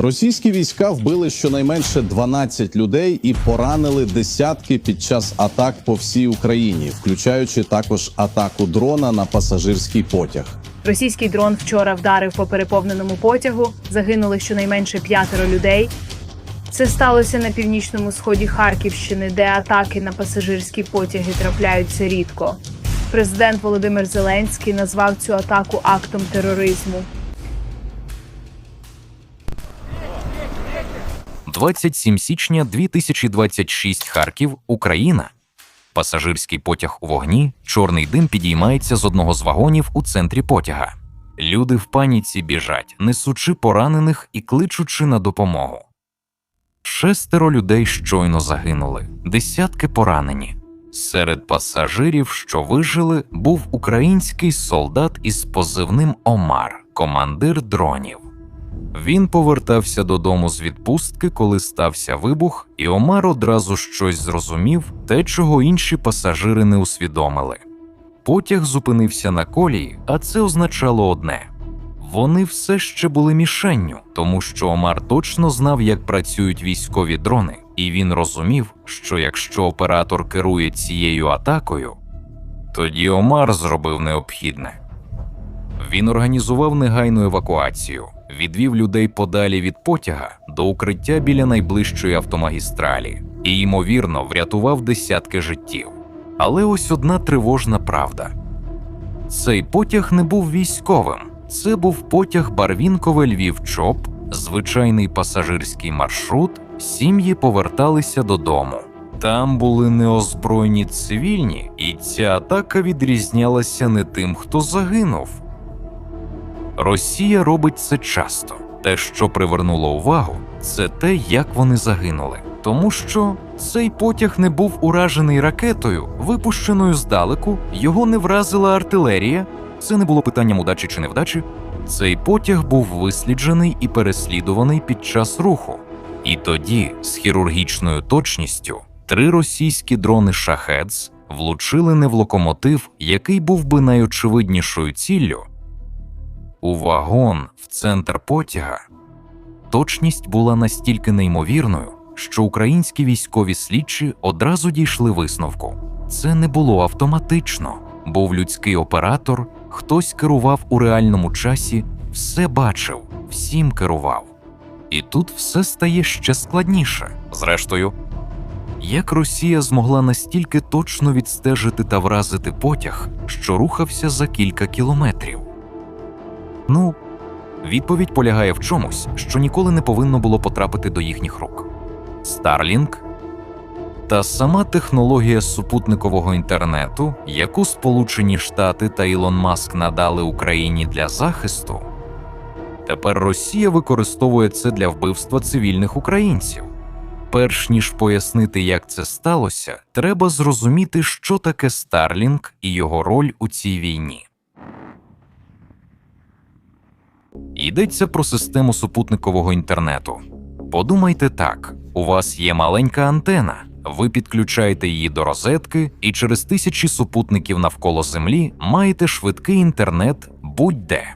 Російські війська вбили щонайменше 12 людей і поранили десятки під час атак по всій Україні, включаючи також атаку дрона на пасажирський потяг. Російський дрон вчора вдарив по переповненому потягу. Загинули щонайменше п'ятеро людей. Це сталося на північному сході Харківщини, де атаки на пасажирські потяги трапляються рідко. Президент Володимир Зеленський назвав цю атаку актом тероризму. 27 січня 2026 Харків, Україна. Пасажирський потяг у вогні, чорний дим підіймається з одного з вагонів у центрі потяга. Люди в паніці біжать, несучи поранених і кличучи на допомогу. Шестеро людей щойно загинули, десятки поранені. Серед пасажирів, що вижили, був український солдат із позивним Омар, командир дронів. Він повертався додому з відпустки, коли стався вибух, і Омар одразу щось зрозумів, те, чого інші пасажири не усвідомили. Потяг зупинився на колії, а це означало одне: вони все ще були мішенню, тому що Омар точно знав, як працюють військові дрони, і він розумів, що якщо оператор керує цією атакою, тоді Омар зробив необхідне. Він організував негайну евакуацію, відвів людей подалі від потяга до укриття біля найближчої автомагістралі і, ймовірно, врятував десятки життів. Але ось одна тривожна правда: цей потяг не був військовим, це був потяг Барвінкове Львів ЧОП, звичайний пасажирський маршрут. Сім'ї поверталися додому. Там були неозброєні цивільні, і ця атака відрізнялася не тим, хто загинув. Росія робить це часто. Те, що привернуло увагу, це те, як вони загинули. Тому що цей потяг не був уражений ракетою, випущеною здалеку, його не вразила артилерія. Це не було питанням удачі чи невдачі. Цей потяг був висліджений і переслідуваний під час руху. І тоді, з хірургічною точністю, три російські дрони Шахедс влучили не в локомотив, який був би найочевиднішою ціллю, у вагон в центр потяга. Точність була настільки неймовірною, що українські військові слідчі одразу дійшли висновку. Це не було автоматично, був людський оператор, хтось керував у реальному часі, все бачив, всім керував. І тут все стає ще складніше. Зрештою, як Росія змогла настільки точно відстежити та вразити потяг, що рухався за кілька кілометрів? Ну, відповідь полягає в чомусь, що ніколи не повинно було потрапити до їхніх рук. Starlink та сама технологія супутникового інтернету, яку Сполучені Штати та Ілон Маск надали Україні для захисту. Тепер Росія використовує це для вбивства цивільних українців. Перш ніж пояснити, як це сталося, треба зрозуміти, що таке Starlink і його роль у цій війні. Йдеться про систему супутникового інтернету. Подумайте так: у вас є маленька антена, ви підключаєте її до розетки, і через тисячі супутників навколо Землі маєте швидкий інтернет будь-де.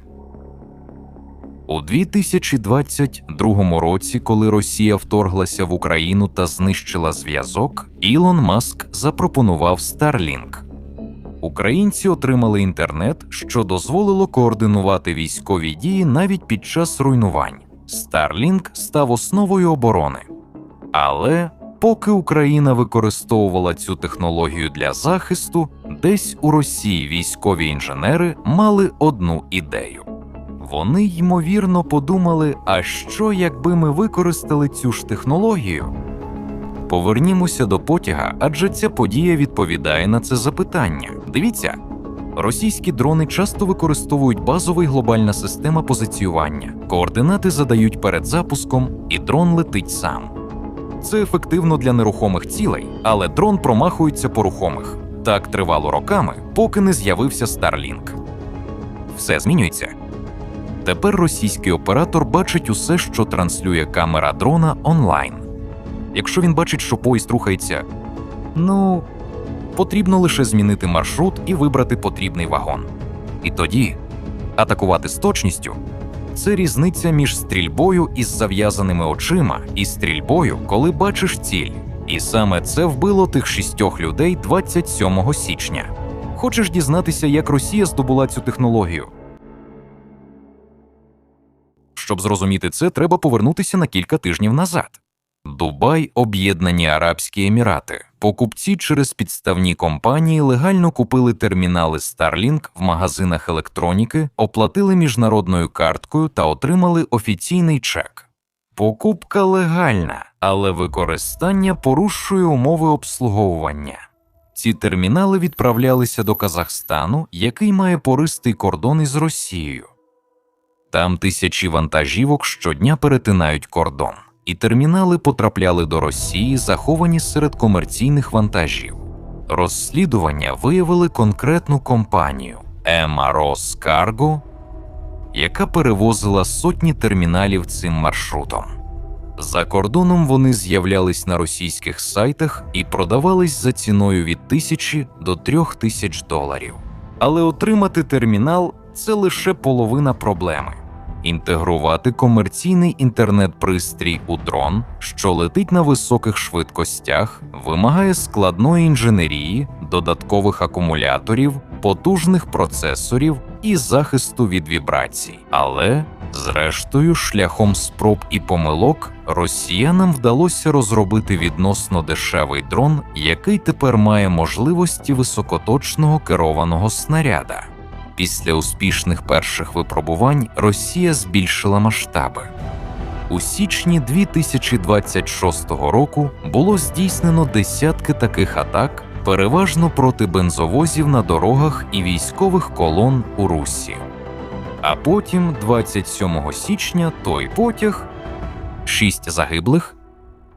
У 2022 році, коли Росія вторглася в Україну та знищила зв'язок, Ілон Маск запропонував Starlink. Українці отримали інтернет, що дозволило координувати військові дії навіть під час руйнувань. Starlink став основою оборони. Але поки Україна використовувала цю технологію для захисту, десь у Росії військові інженери мали одну ідею. Вони ймовірно подумали: а що якби ми використали цю ж технологію? Повернімося до потяга, адже ця подія відповідає на це запитання. Дивіться, російські дрони часто використовують базовий глобальна система позиціювання. Координати задають перед запуском, і дрон летить сам. Це ефективно для нерухомих цілей, але дрон промахується по рухомих. Так тривало роками, поки не з'явився Starlink. Все змінюється. Тепер російський оператор бачить усе, що транслює камера дрона онлайн. Якщо він бачить, що поїзд рухається, ну потрібно лише змінити маршрут і вибрати потрібний вагон. І тоді атакувати з точністю це різниця між стрільбою із зав'язаними очима і стрільбою, коли бачиш ціль. І саме це вбило тих шістьох людей 27 січня. Хочеш дізнатися, як Росія здобула цю технологію? Щоб зрозуміти це, треба повернутися на кілька тижнів назад. Дубай, Об'єднані Арабські Емірати. Покупці через підставні компанії легально купили термінали Starlink в магазинах електроніки, оплатили міжнародною карткою та отримали офіційний чек. Покупка легальна, але використання порушує умови обслуговування. Ці термінали відправлялися до Казахстану, який має пористий кордон із Росією. Там тисячі вантажівок щодня перетинають кордон, і термінали потрапляли до Росії, заховані серед комерційних вантажів. Розслідування виявили конкретну компанію Emaros Cargo, яка перевозила сотні терміналів цим маршрутом. За кордоном вони з'являлись на російських сайтах і продавались за ціною від тисячі до трьох тисяч доларів. Але отримати термінал це лише половина проблеми. Інтегрувати комерційний інтернет-пристрій у дрон, що летить на високих швидкостях, вимагає складної інженерії, додаткових акумуляторів, потужних процесорів і захисту від вібрацій. Але, зрештою, шляхом спроб і помилок, росіянам вдалося розробити відносно дешевий дрон, який тепер має можливості високоточного керованого снаряда. Після успішних перших випробувань Росія збільшила масштаби. У січні 2026 року було здійснено десятки таких атак, переважно проти бензовозів на дорогах і військових колон у Русі. А потім, 27 січня, той потяг, шість загиблих,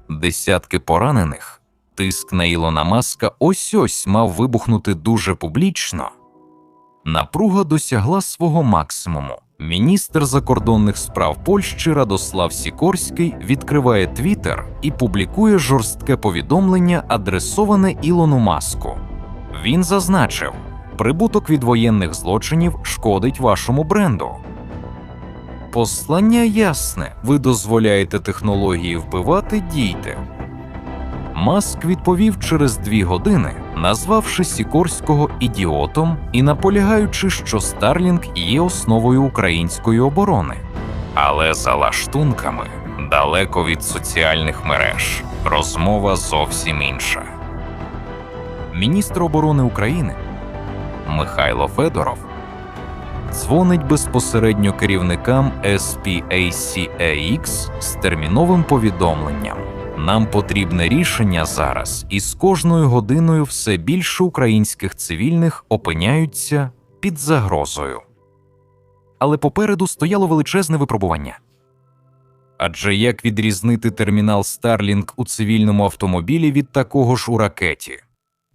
десятки поранених. Тиск на Ілона Маска ось ось мав вибухнути дуже публічно. Напруга досягла свого максимуму. Міністр закордонних справ Польщі Радослав Сікорський відкриває Твіттер і публікує жорстке повідомлення, адресоване Ілону Маску. Він зазначив: прибуток від воєнних злочинів шкодить вашому бренду. Послання ясне: ви дозволяєте технології вбивати, дійте. Маск відповів через дві години, назвавши Сікорського ідіотом і наполягаючи, що Старлінг є основою української оборони. Але за лаштунками, далеко від соціальних мереж, розмова зовсім інша. Міністр оборони України Михайло Федоров дзвонить безпосередньо керівникам SPACAX з терміновим повідомленням. Нам потрібне рішення зараз, і з кожною годиною все більше українських цивільних опиняються під загрозою. Але попереду стояло величезне випробування. Адже як відрізнити термінал Starlink у цивільному автомобілі від такого ж у ракеті?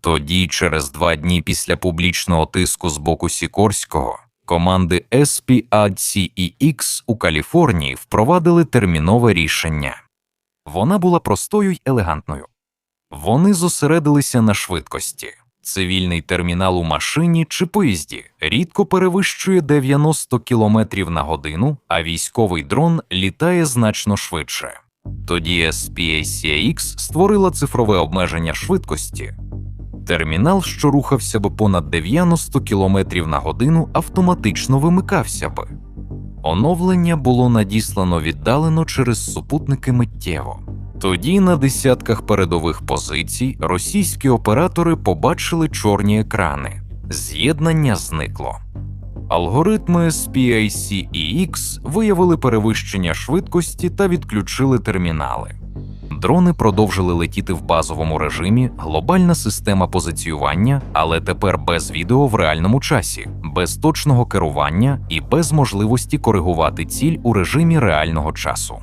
Тоді, через два дні після публічного тиску з боку Сікорського, команди SPACEX у Каліфорнії впровадили термінове рішення. Вона була простою й елегантною. Вони зосередилися на швидкості. Цивільний термінал у машині чи поїзді рідко перевищує 90 км на годину, а військовий дрон літає значно швидше. Тоді SPACX створила цифрове обмеження швидкості. Термінал, що рухався б понад 90 км на годину, автоматично вимикався б. Оновлення було надіслано віддалено через супутники миттєво. Тоді на десятках передових позицій російські оператори побачили чорні екрани. З'єднання зникло. Алгоритми SPACEX виявили перевищення швидкості та відключили термінали. Дрони продовжили летіти в базовому режимі, глобальна система позиціювання, але тепер без відео в реальному часі, без точного керування і без можливості коригувати ціль у режимі реального часу.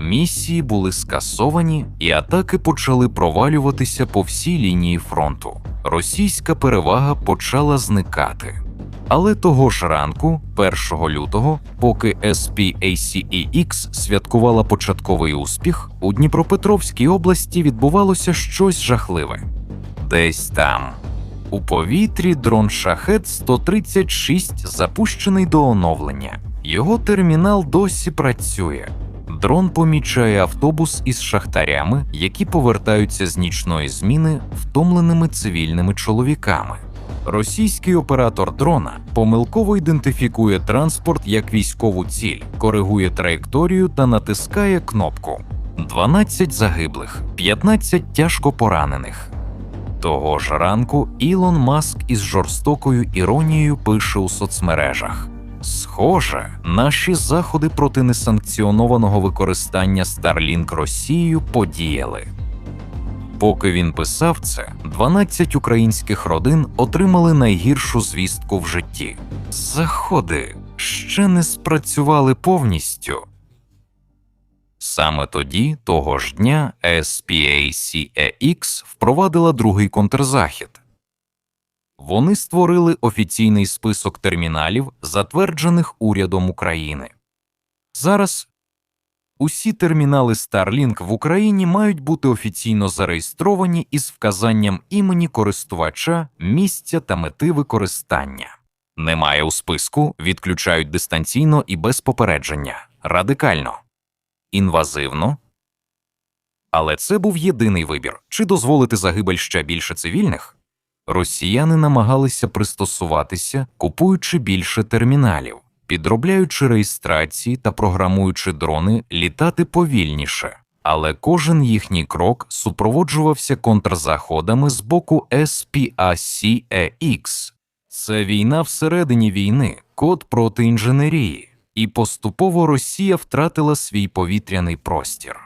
Місії були скасовані, і атаки почали провалюватися по всій лінії фронту. Російська перевага почала зникати. Але того ж ранку, 1 лютого, поки SPACEX святкувала початковий успіх, у Дніпропетровській області відбувалося щось жахливе. Десь там. У повітрі дрон Шахет 136 запущений до оновлення. Його термінал досі працює. Дрон помічає автобус із шахтарями, які повертаються з нічної зміни втомленими цивільними чоловіками. Російський оператор дрона помилково ідентифікує транспорт як військову ціль, коригує траєкторію та натискає кнопку. 12 загиблих, 15 тяжко поранених. Того ж ранку Ілон Маск із жорстокою іронією пише у соцмережах: Схоже, наші заходи проти несанкціонованого використання Starlink Росією подіяли. Поки він писав це, 12 українських родин отримали найгіршу звістку в житті. Заходи ще не спрацювали повністю. Саме тоді, того ж дня, SPACEX впровадила другий контрзахід. Вони створили офіційний список терміналів, затверджених урядом України. Зараз усі термінали Starlink в Україні мають бути офіційно зареєстровані із вказанням імені користувача, місця та мети використання. Немає у списку, відключають дистанційно і без попередження, радикально, інвазивно. Але це був єдиний вибір чи дозволити загибель ще більше цивільних. Росіяни намагалися пристосуватися, купуючи більше терміналів, підробляючи реєстрації та програмуючи дрони літати повільніше. Але кожен їхній крок супроводжувався контрзаходами з боку SPACEX. Це війна всередині війни, код проти інженерії, і поступово Росія втратила свій повітряний простір.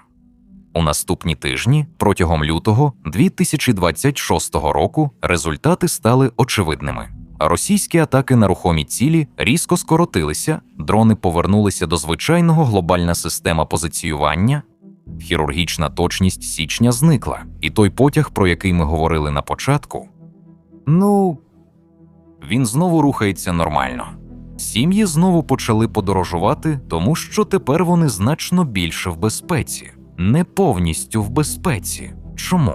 У наступні тижні, протягом лютого 2026 року, результати стали очевидними. Російські атаки на рухомі цілі різко скоротилися, дрони повернулися до звичайного глобальна система позиціювання. Хірургічна точність січня зникла, і той потяг, про який ми говорили на початку, ну він знову рухається нормально. Сім'ї знову почали подорожувати, тому що тепер вони значно більше в безпеці, не повністю в безпеці. Чому?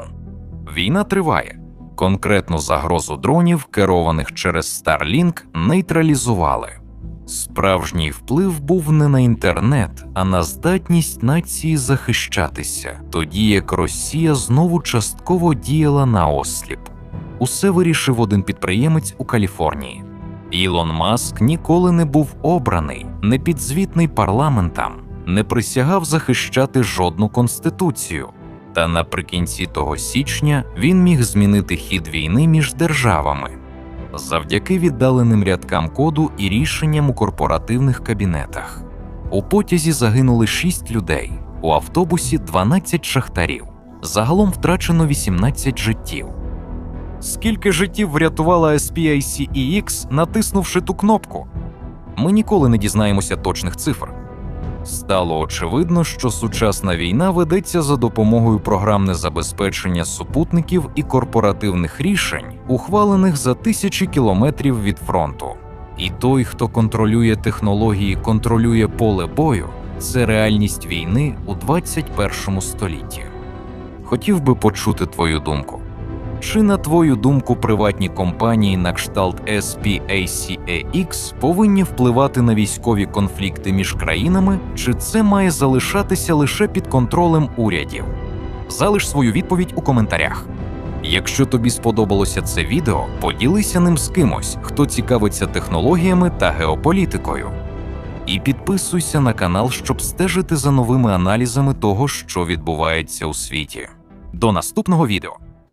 Війна триває. Конкретну загрозу дронів, керованих через Starlink, нейтралізували. Справжній вплив був не на інтернет, а на здатність нації захищатися, тоді як Росія знову частково діяла на осліп. Усе вирішив один підприємець у Каліфорнії. Ілон Маск ніколи не був обраний, не підзвітний парламентам, не присягав захищати жодну конституцію. Та наприкінці того січня він міг змінити хід війни між державами завдяки віддаленим рядкам коду і рішенням у корпоративних кабінетах. У потязі загинули 6 людей, у автобусі 12 шахтарів. Загалом втрачено 18 життів. Скільки життів врятувала SPICEX, натиснувши ту кнопку? Ми ніколи не дізнаємося точних цифр. Стало очевидно, що сучасна війна ведеться за допомогою програмне забезпечення супутників і корпоративних рішень, ухвалених за тисячі кілометрів від фронту. І той, хто контролює технології, контролює поле бою, це реальність війни у 21 столітті. Хотів би почути твою думку. Чи на твою думку приватні компанії на кшталт SPACEX повинні впливати на військові конфлікти між країнами, чи це має залишатися лише під контролем урядів? Залиш свою відповідь у коментарях. Якщо тобі сподобалося це відео, поділися ним з кимось, хто цікавиться технологіями та геополітикою. І підписуйся на канал, щоб стежити за новими аналізами того, що відбувається у світі. До наступного відео!